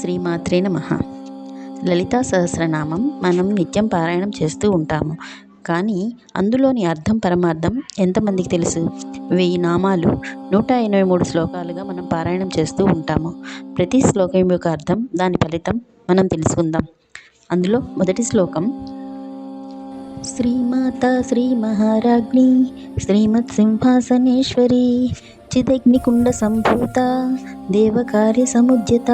శ్రీమాత్రే నమ. లలితా సహస్రనామం మనం నిత్యం పారాయణం చేస్తూ ఉంటాము. కానీ అందులోని అర్థం పరమార్థం ఎంతమందికి తెలుసు? వెయ్యి నామాలు నూట ఎనభై మూడు శ్లోకాలుగా మనం పారాయణం చేస్తూ ఉంటాము. ప్రతి శ్లోకం యొక్క అర్థం దాని ఫలితం మనం తెలుసుకుందాం. అందులో మొదటి శ్లోకం శ్రీమాత శ్రీ మహారాజ్ఞి శ్రీమత్ సింహాసనేశ్వరి చిదగ్నికుండ సంభూత దేవకార్య సముద్యత.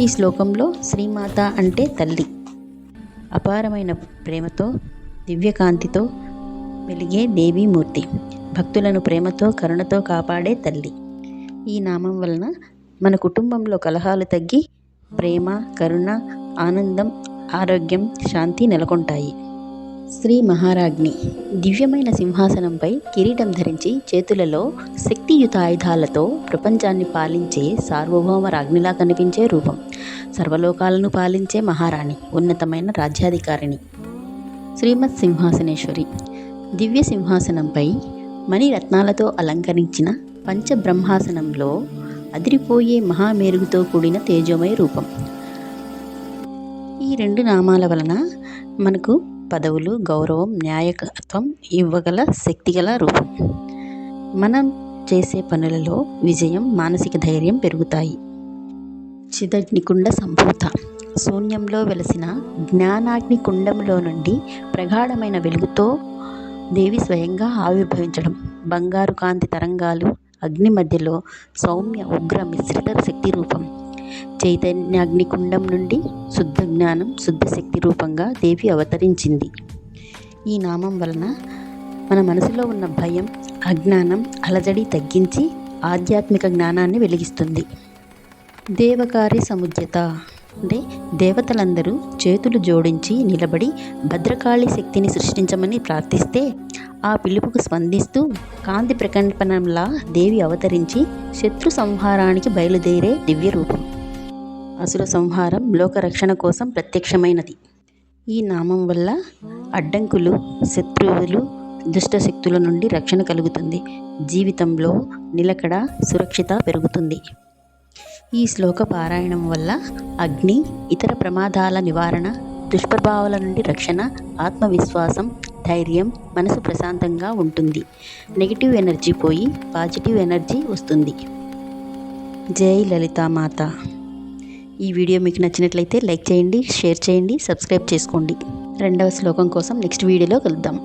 ఈ శ్లోకంలో శ్రీమాత అంటే తల్లి. అపారమైన ప్రేమతో దివ్యకాంతితో వెలిగే దేవీమూర్తి. భక్తులను ప్రేమతో కరుణతో కాపాడే తల్లి. ఈ నామం వలన మన కుటుంబంలో కలహాలు తగ్గి ప్రేమ కరుణ ఆనందం ఆరోగ్యం శాంతి నెలకొంటాయి. శ్రీ మహారాజ్ని దివ్యమైన సింహాసనంపై కిరీటం ధరించి చేతులలో శక్తియుత ఆయుధాలతో ప్రపంచాన్ని పాలించే సార్వభౌమ రాజ్ఞిలా కనిపించే రూపం. సర్వలోకాలను పాలించే మహారాణి ఉన్నతమైన రాజ్యాధికారిణి. శ్రీమత్ సింహాసనేశ్వరి. దివ్య సింహాసనంపై మణిరత్నాలతో అలంకరించిన పంచబ్రహ్మాసనంలో అదిరిపోయే మహామేరుగుతో కూడిన తేజోమయ రూపం. ఈ రెండు నామాల వలన మనకు పదవులు గౌరవం న్యాయకత్వం ఇవ్వగల శక్తిగల రూపం. మనం చేసే పనులలో విజయం మానసిక ధైర్యం పెరుగుతాయి. చిదగ్నికుండ సంభూత. శూన్యంలో వెలసిన జ్ఞానాగ్ని కుండంలో నుండి ప్రగాఢమైన వెలుగుతో దేవి స్వయంగా ఆవిర్భవించడం. బంగారు కాంతి తరంగాలు అగ్ని మధ్యలో సౌమ్య ఉగ్ర మిశ్రిత శక్తి రూపం. చైతన్యాగ్నికుండం నుండి శుద్ధ జ్ఞానం శుద్ధ శక్తి రూపంగా దేవి అవతరించింది. ఈ నామం వలన మన మనసులో ఉన్న భయం అజ్ఞానం అలజడి తగ్గించి ఆధ్యాత్మిక జ్ఞానాన్ని వెలిగిస్తుంది. దేవకారి సముద్యత అంటే దేవతలందరూ చేతులు జోడించి నిలబడి భద్రకాళి శక్తిని సృష్టించమని ప్రార్థిస్తే ఆ పిలుపుకు స్పందిస్తూ కాంతి ప్రకంపనంలా దేవి అవతరించి శత్రు సంహారానికి బయలుదేరే దివ్య రూపం అసుర సంహారం లోకరక్షణ కోసం ప్రత్యక్షమైనది. ఈ నామం వల్ల అడ్డంకులు శత్రువులు దుష్ట శక్తుల నుండి రక్షణ కలుగుతుంది. జీవితంలో నిలకడ సురక్షిత పెరుగుతుంది. ఈ శ్లోక పారాయణం వల్ల అగ్ని ఇతర ప్రమాదాల నివారణ దుష్ప్రభావాల నుండి రక్షణ ఆత్మవిశ్వాసం ధైర్యం మనసు ప్రశాంతంగా ఉంటుంది. నెగిటివ్ ఎనర్జీ పోయి పాజిటివ్ ఎనర్జీ వస్తుంది. జై లలితామాత. ఈ వీడియో మీకు నచ్చినట్లయితే లైక్ చేయండి షేర్ చేయండి సబ్స్క్రైబ్ చేసుకోండి. రెండవ శ్లోకం కోసం నెక్స్ట్ వీడియోలో కలుద్దాం.